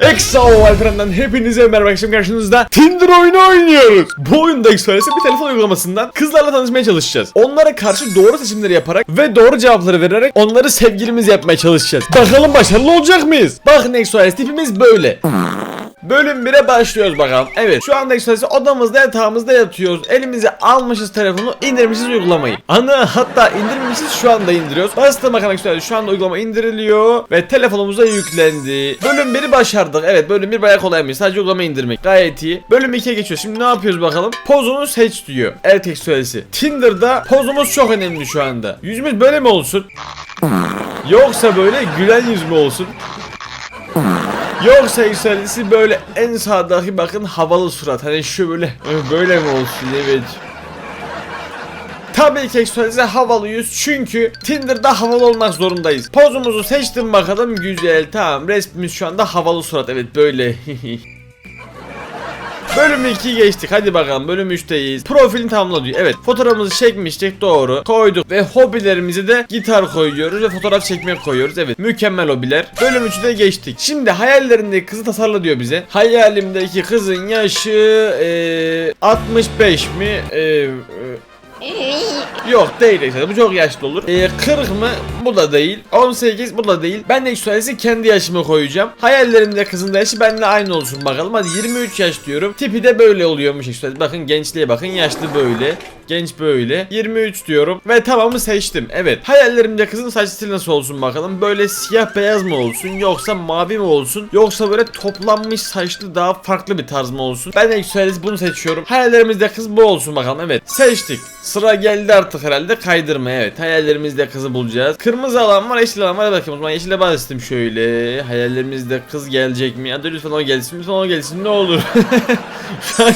Exo Alperen'den hepinize merhaba akşam karşınızda Tinder oyunu oynuyoruz. Bu oyunda Exo'ysa bir telefon uygulamasından kızlarla tanışmaya çalışacağız. Onlara karşı doğru seçimleri yaparak ve doğru cevapları vererek onları sevgilimiz yapmaya çalışacağız. Bakalım başarılı olacak mıyız? Bakın Exo tipimiz böyle. Bölüm 1'e başlıyoruz bakalım. Evet şu anda Exodus'ı odamızda yatağımızda yatıyoruz. Elimize almışız telefonu indirmişiz uygulamayı. Ana hatta indirmişiz şu anda indiriyoruz. Bastım bakalım Exodus şu anda uygulama indiriliyor ve telefonumuza yüklendi. Bölüm 1'i başardık. Evet bölüm 1 bayağı kolaymış. Sadece uygulama indirmek. Gayet iyi. Bölüm 2'ye geçiyoruz. Şimdi ne yapıyoruz bakalım? Pozunu seç diyor. Erkek söylesi. Tinder'da pozumuz çok önemli şu anda. Yüzümüz böyle mi olsun? Yoksa böyle gülen yüz mü olsun? Yoksa yükselisi böyle en sağdaki bakın havalı surat. Hani şu böyle "Ö, böyle mi olsun evet. Tabii ki yükselisi havalıyız çünkü Tinder'da havalı olmak zorundayız. Pozumuzu seçtim bakalım güzel tamam resmimiz şu anda havalı surat evet böyle. Bölüm 2'yi geçtik hadi bakalım bölüm 3'teyiz. Profilini tamamla diyor. Evet fotoğrafımızı çekmiştik doğru. Koyduk ve hobilerimizi de gitar koyuyoruz ve fotoğraf çekmek koyuyoruz. Evet mükemmel hobiler. Bölüm 3'ü de geçtik. Şimdi hayallerindeki kızı tasarla diyor bize. Hayalimdeki kızın yaşı eee 65 mi? Eee Yok değil işte bu çok yaşlı olur. Ee, 40 mı? Bu da değil. 18 bu da değil. Ben de yükselsi kendi yaşımı koyacağım. Hayallerimde kızın da yaşı benimle aynı olsun bakalım. Hadi 23 yaş diyorum. Tipi de böyle oluyormuş yükselsi. Bakın gençliğe bakın yaşlı böyle. Genç böyle. 23 diyorum. Ve tamamı seçtim. Evet. Hayallerimde kızın saç stili nasıl olsun bakalım. Böyle siyah beyaz mı olsun yoksa mavi mi olsun yoksa böyle toplanmış saçlı daha farklı bir tarz mı olsun. Ben de yükselsi bunu seçiyorum. Hayallerimizde kız bu olsun bakalım. Evet. Seçtik. Sıra geldi artık herhalde kaydırma evet. Hayallerimizde kızı bulacağız. Kırmızı alan var yeşil alan var. Hadi bakayım o zaman yeşile bastım şöyle. Hayallerimizde kız gelecek mi? Hadi lütfen o gelsin lütfen o gelsin ne olur.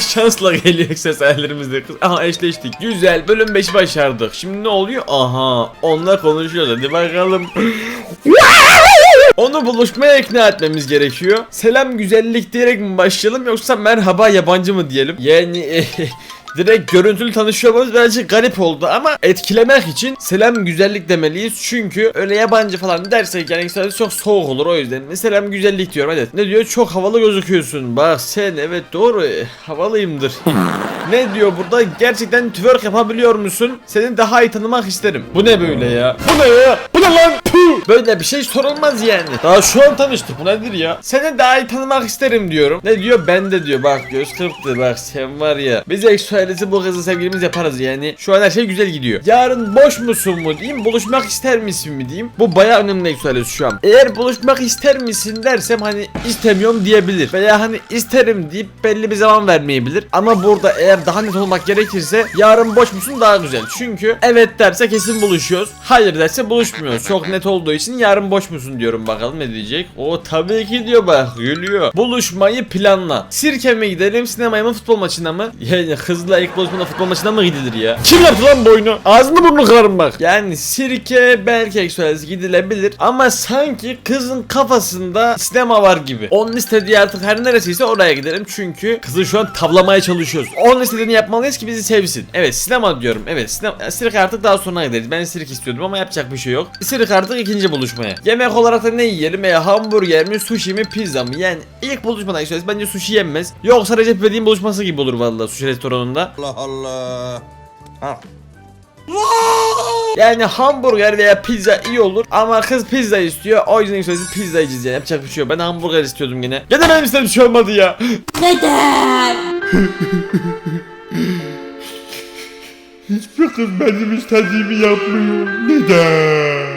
Şansla geliyor ses hayallerimizde kız. Aha eşleştik. Güzel bölüm 5'i başardık. Şimdi ne oluyor? Aha onlar konuşuyor hadi bakalım. Onu buluşmaya ikna etmemiz gerekiyor. Selam güzellik diyerek mi başlayalım yoksa merhaba yabancı mı diyelim? Yani direkt görüntülü tanışıyor olmamız birazcık garip oldu ama etkilemek için selam güzellik demeliyiz. Çünkü öyle yabancı falan dersek yani işte çok soğuk olur o yüzden selam güzellik diyorum. Evet. Ne diyor? Çok havalı gözüküyorsun. Bak sen evet doğru. Havalıyımdır ne diyor burada? Gerçekten twerk yapabiliyor musun? Seni daha iyi tanımak isterim. Bu ne böyle ya? Bu ne ya? Bu ne lan? Puh! böyle bir şey sorulmaz yani. Daha şu an tanıştık. Bu nedir ya? Seni daha iyi tanımak isterim diyorum. Ne diyor? Ben de diyor. Bak göz kırptı bak sen var ya. Biz eksualesi bu kızı sevgilimiz yaparız yani. Şu an her şey güzel gidiyor. Yarın boş musun mu diyeyim? Buluşmak ister misin mi diyeyim? Bu baya önemli eksualesi şu an. Eğer buluşmak ister misin dersem hani istemiyorum diyebilir. Veya hani isterim deyip belli bir zaman vermeyebilir. Ama burada eğer daha net olmak gerekirse yarın boş musun daha güzel. Çünkü evet derse kesin buluşuyoruz. Hayır derse buluşmuyoruz. Çok net olduğu için yarın boş musun diyorum bakalım ne diyecek. O tabii ki diyor bak gülüyor. Buluşmayı planla. Sirke mi gidelim sinemaya mı futbol maçına mı? Yani kızla ilk buluşmada futbol maçına mı gidilir ya? Kim yaptı lan bu oyunu? Ağzını burnunu kırarım bak. Yani sirke belki eksualesi gidilebilir. Ama sanki kızın kafasında sinema var gibi. Onun istediği artık her neresiyse oraya gidelim. Çünkü kızı şu an tavlamaya çalışıyoruz. Onun istediğini yapmalıyız ki bizi sevsin evet sinema diyorum evet sinema sirke artık daha sonra gideriz ben sirke istiyordum ama yapacak bir şey yok sirke artık ikinci buluşmaya yemek olarak da ne yiyelim ya hamburger mi sushi mi pizza mı yani ilk buluşmada eksualesi bence sushi yenmez yoksa Recep İvedik'in buluşması gibi olur vallahi sushi restoranında Allah Allah. Yani hamburger veya pizza iyi olur ama kız pizza istiyor. O yüzden söylesi pizza yiyeceğiz yani. Yapacak bir şey yok. Ben hamburger istiyordum yine. Gene benim istediğim şey olmadı ya. Neden? Hiçbir kız benim istediğimi yapmıyor. Neden?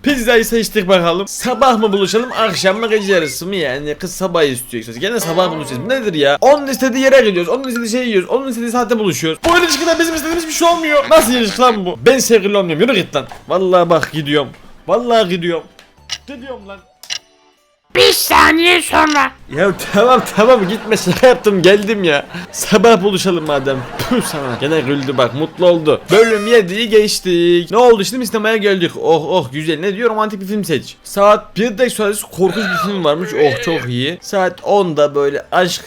Pizzayı seçtik bakalım. Sabah mı buluşalım, akşam mı gece yarısı mı yani? Kız sabah istiyor. Gene sabah buluşacağız. Bu nedir ya? Onun istediği yere gidiyoruz. Onun istediği şeyi yiyoruz. Onun istediği saatte buluşuyoruz. Bu ilişkide bizim istediğimiz bir şey olmuyor. Nasıl ilişki lan bu? Ben sevgili olmuyorum. Yürü git lan. Vallahi bak gidiyorum. Vallahi gidiyorum. Gidiyorum lan. Bir saniye sonra. Ya tamam tamam gitme şaka yaptım geldim ya. Sabah buluşalım madem. Püh sana. Gene güldü bak mutlu oldu. Bölüm 7'yi geçtik. Ne oldu şimdi sinemaya geldik. Oh oh güzel. Ne diyor romantik bir film seç. Saat 1'de sonrası korkunç bir film varmış. Oh çok iyi. Saat 10'da böyle aşk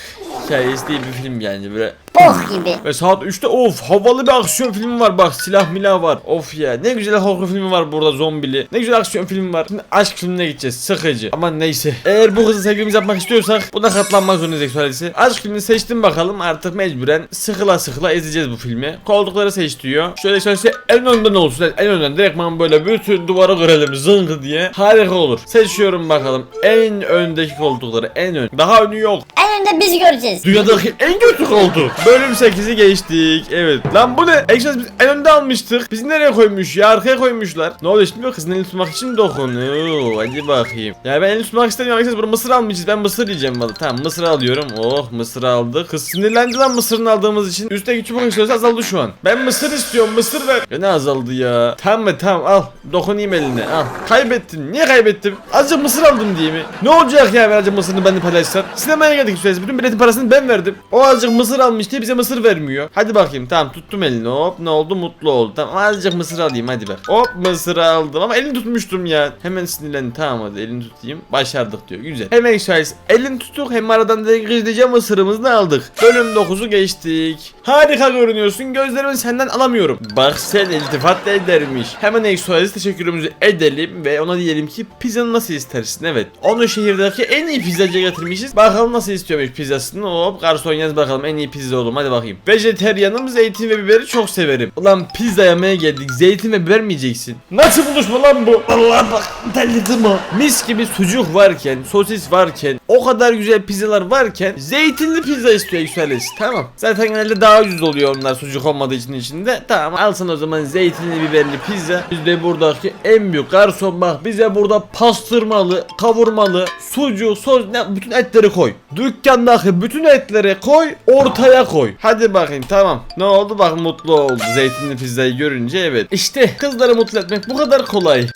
hikayesi değil bir film yani böyle. Bok gibi. Ve saat 3'te of havalı bir aksiyon filmi var bak silah milah var. Of ya ne güzel korku filmi var burada zombili. Ne güzel aksiyon filmi var. Şimdi aşk filmine gideceğiz sıkıcı. Ama neyse. Eğer bu kızı sevgilimiz yapmak istiyorsak buna katlanmak zorundayız seksualisi. Aşk filmini seçtim bakalım artık mecburen sıkıla sıkıla izleyeceğiz bu filmi. Koltukları seç diyor. Şöyle şöyle en önden olsun en önden direktman böyle bütün duvarı görelim zıngı diye. Harika olur. Seçiyorum bakalım en öndeki koltukları en ön. Daha önü yok. En önde biz göreceğiz. Dünyadaki en kötü koltuk. Bölüm 8'i geçtik. Evet. Lan bu ne? Ekşas biz en önde almıştık. Bizi nereye koymuş ya? Arkaya koymuşlar. Ne oluyor şimdi? Kızın elini tutmak için mi dokunuyor. Hadi bakayım. Ya ben elini tutmak istemiyorum. Ekşas burada mısır almayacağız. Ben mısır yiyeceğim valla. Tamam mısır alıyorum. Oh mısır aldık. Kız sinirlendi lan mısırını aldığımız için. Üstteki çubuk ekşası azaldı şu an. Ben mısır istiyorum. Mısır ver. Ya ne azaldı ya? Tamam mı? Tamam al. Dokunayım eline. Al. Kaybettin. Niye kaybettim? Azıcık mısır aldım diye mi? Ne olacak ya azıcık mısırını ben de? Sinemaya geldik süresi. Bütün biletin parasını ben verdim. O azıcık mısır almış diye bize mısır vermiyor. Hadi bakayım tamam tuttum elini hop ne oldu mutlu oldu. Tamam azıcık mısır alayım hadi bak. Hop mısır aldım ama elini tutmuştum ya. Hemen sinirlendi tamam hadi elini tutayım. Başardık diyor güzel. Hemen şahis elini tuttuk hem aradan gizlice mısırımızı da aldık. Bölüm 9'u geçtik. Harika görünüyorsun gözlerimi senden alamıyorum. Bak sen iltifat edermiş. Hemen Exoales teşekkürümüzü edelim ve ona diyelim ki pizzanı nasıl istersin evet. Onu şehirdeki en iyi pizzacıya getirmişiz. Bakalım nasıl istiyormuş pizzasını. Hop garson yaz bakalım en iyi pizza oğlum hadi bakayım. Vejeteryanım zeytin ve biberi çok severim. Ulan pizza yemeye geldik zeytin ve biber mi yiyeceksin? Nasıl buluşma lan bu? Allah bak delirdim ha. Mis gibi sucuk varken, sosis varken, o kadar güzel pizzalar varken zeytinli pizza istiyor Exoales. Tamam. Zaten genelde daha ucuz oluyor onlar sucuk olmadığı için içinde. Tamam alsın o zaman zeytinli biberli pizza. Biz de buradaki en büyük garson bak bize burada pastırmalı, kavurmalı, sucuk, sos, bütün etleri koy. Dükkandaki bütün etleri koy, ortaya koy. Hadi bakayım tamam. Ne oldu bak mutlu oldu zeytinli pizzayı görünce evet. İşte kızları mutlu etmek bu kadar kolay.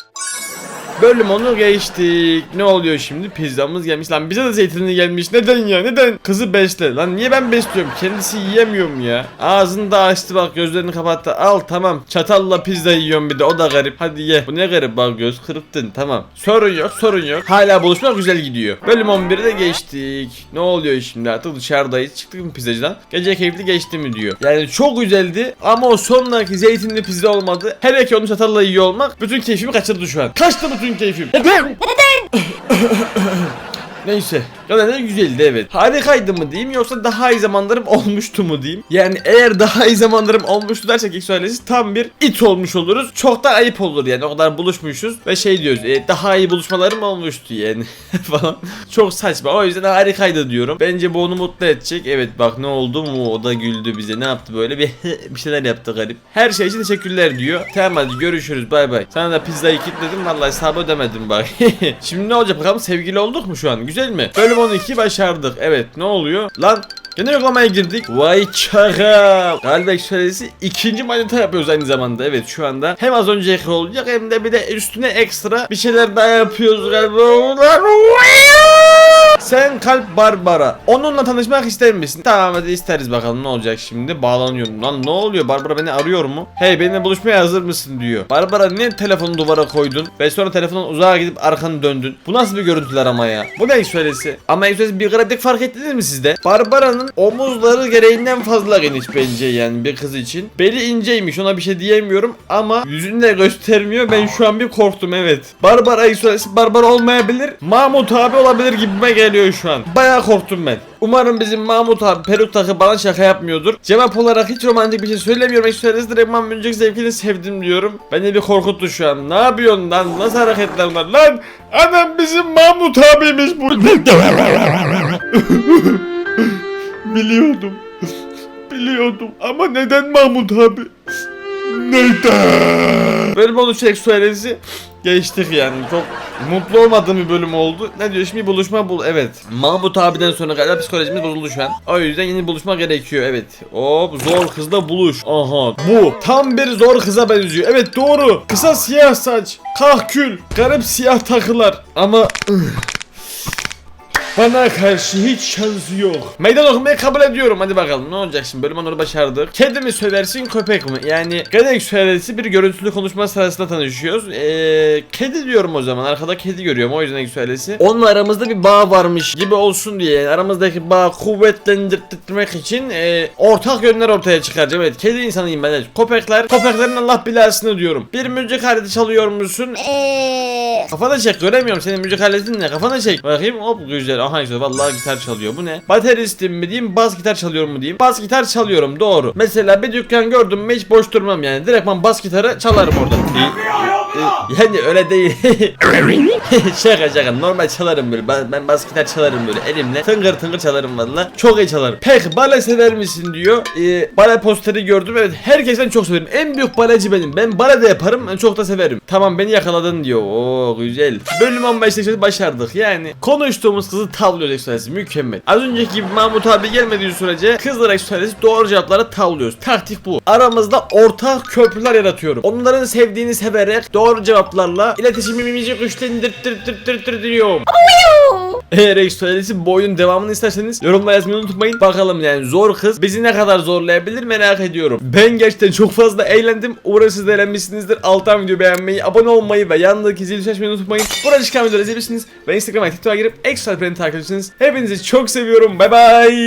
Bölüm onu geçtik. Ne oluyor şimdi? Pizzamız gelmiş. Lan bize de zeytinli gelmiş. Neden ya? Neden? Kızı besle. Lan niye ben besliyorum? Kendisi yiyemiyorum ya. Ağzını da açtı bak gözlerini kapattı. Al tamam. Çatalla pizza yiyorum bir de. O da garip. Hadi ye. Bu ne garip bak göz kırptın. Tamam. Sorun yok sorun yok. Hala buluşmak güzel gidiyor. Bölüm 11'i de geçtik. Ne oluyor şimdi artık dışarıdayız. Çıktık mı pizzacıdan? Gece keyifli geçti mi diyor. Yani çok güzeldi ama o sonraki zeytinli pizza olmadı. Hele ki onu çatalla yiyor olmak bütün keyfimi kaçırdı şu an. Kaçtı bütün keyfim. Neyse. Ne güzeldi evet. Harikaydı mı diyeyim yoksa daha iyi zamanlarım olmuştu mu diyeyim. Yani eğer daha iyi zamanlarım olmuştu dersek ilk söylesi tam bir it olmuş oluruz. Çok da ayıp olur yani o kadar buluşmuşuz ve şey diyoruz e, daha iyi buluşmalarım olmuştu yani falan. Çok saçma o yüzden harikaydı diyorum. Bence bu onu mutlu edecek. Evet bak ne oldu mu o da güldü bize ne yaptı böyle bir bir şeyler yaptı garip. Her şey için teşekkürler diyor. Tamam hadi görüşürüz bay bay. Sana da pizzayı kilitledim vallahi hesabı ödemedim bak. Şimdi ne olacak bakalım sevgili olduk mu şu an güzel mi? Bölüm 12 başardık. Evet ne oluyor? Lan Gene yoklamaya girdik. Vay çaka. Galiba söylesi ikinci manita yapıyoruz aynı zamanda. Evet şu anda hem az önceki olacak hem de bir de üstüne ekstra bir şeyler daha yapıyoruz galiba. Sen kalp Barbara. Onunla tanışmak ister misin? Tamam hadi isteriz bakalım ne olacak şimdi. Bağlanıyorum. Lan ne oluyor? Barbara beni arıyor mu? Hey benimle buluşmaya hazır mısın diyor. Barbara niye telefonu duvara koydun? Ve sonra telefonun uzağa gidip arkanı döndün. Bu nasıl bir görüntüler ama ya? Bu ne söylesi? Ama söylesi bir gariplik fark ettiniz mi sizde? Barbara'nın omuzları gereğinden fazla geniş bence yani bir kız için. Beli inceymiş ona bir şey diyemiyorum ama yüzünü de göstermiyor. Ben şu an bir korktum evet. Barbara söylesi Barbara olmayabilir. Mahmut abi olabilir gibime geliyor şu an. Bayağı korktum ben. Umarım bizim Mahmut abi peruk takı bana şaka yapmıyordur. Cevap olarak hiç romantik bir şey söylemiyorum. Hiç söyleriz direktman müzik zevkini sevdim diyorum. Beni bir korkuttu şu an. Ne yapıyorsun lan? Nasıl hareketler var lan? Anam bizim Mahmut abiymiş bu. Biliyordum. Biliyordum ama neden Mahmut abi? Neden? Bölüm 13 seksualesi geçtik yani çok mutlu olmadığım bir bölüm oldu. Ne diyor şimdi buluşma bul evet. Mahmut abiden sonra galiba psikolojimiz bozuldu şu an. O yüzden yeni buluşma gerekiyor evet. Hop zor kızla buluş. Aha bu tam bir zor kıza benziyor. Evet doğru. Kısa siyah saç, kahkül, garip siyah takılar ama Bana karşı hiç şansı yok. Meydan okumayı kabul ediyorum. Hadi bakalım ne olacak şimdi bölüm onu başardık. Kedi mi söylersin köpek mi? Yani Gadek söylesi bir görüntülü konuşma sırasında tanışıyoruz. Eee kedi diyorum o zaman. Arkada kedi görüyorum o yüzden ilk söylesi. Onunla aramızda bir bağ varmış gibi olsun diye. Aramızdaki bağı kuvvetlendirmek için eee, ortak yönler ortaya çıkaracağım. Evet kedi insanıyım ben. Evet. Köpekler. Köpeklerin Allah bilasını diyorum. Bir müzik aleti çalıyor musun? Eee. Kafana çek göremiyorum senin müzik aletin ne kafana çek bakayım hop güzel aha işte vallahi gitar çalıyor. Bu ne? Bateristim mi diyeyim bas gitar çalıyorum mu diyeyim? Bas gitar çalıyorum doğru. Mesela bir dükkan gördüm mü hiç boş durmam yani. Direktman bas gitarı çalarım orada Ee, e, yani öyle değil. Şaka şaka. Normal çalarım böyle. Ben, ben bas gitar çalarım böyle elimle. Tıngır tıngır çalarım valla çok iyi çalarım. Peki bale sever misin diyor. Ee, bale posteri gördüm. Evet herkesten çok severim. En büyük baleci benim. Ben bale de yaparım ben çok da severim. Tamam beni yakaladın diyor. Oo güzel. Bölüm 15'te işte başardık. Yani konuştuğumuz kızı tavlıyoruz ekstresi mükemmel. Az önceki gibi Mahmut abi gelmediği sürece kızlar ekstresi doğru cevapları tavlıyoruz. Taktik bu. Aramızda ortak köprüler yaratıyorum. Onların sevdiğini severek doğru cevaplarla iletişimimizi güçlendirtiyorum eğer ekstralisi bu oyunun devamını isterseniz yorumlara yazmayı unutmayın. Bakalım yani zor kız bizi ne kadar zorlayabilir merak ediyorum. Ben gerçekten çok fazla eğlendim. Umarım siz de eğlenmişsinizdir. Alttan video beğenmeyi, abone olmayı ve yanındaki zil açmayı unutmayın. Burada çıkan videoları izleyebilirsiniz. Ve Instagram'a TikTok'a girip ekstra beni takip edersiniz. Hepinizi çok seviyorum. Bay bay.